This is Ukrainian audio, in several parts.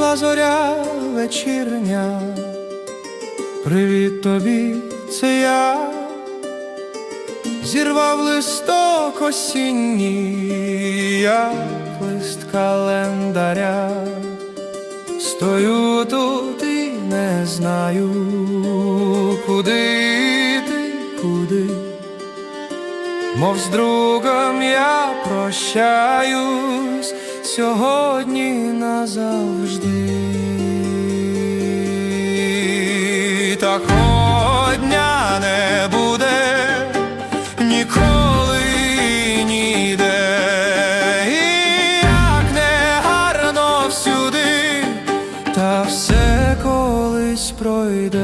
зійшла зоря вечірня. Привіт тобі, це я зірвав листок осінній, як лист календаря. Стою тут і не знаю, куди ти, куди. Мов з другом я прощаюсь сьогодні назавжди. Такого дня не буде ніколи ніде. І як не гарно всюди, та все колись пройде.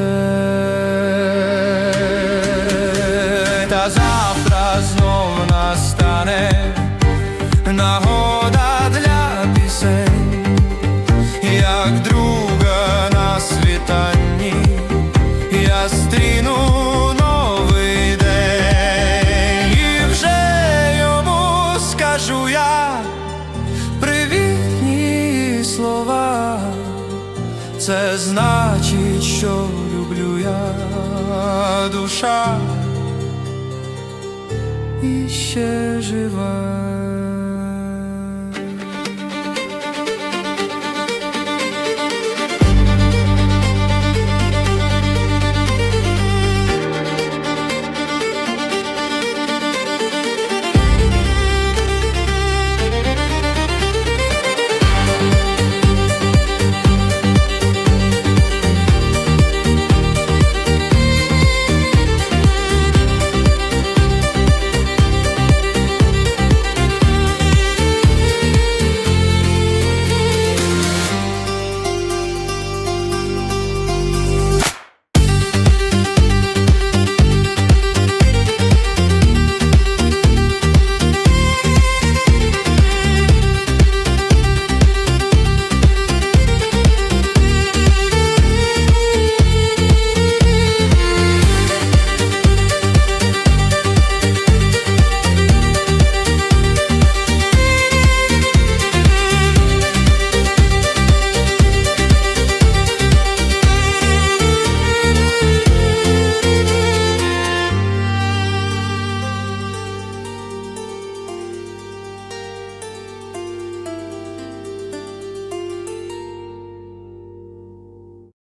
Та завтра знов настане Це значить, що люблю я душа і ще жива.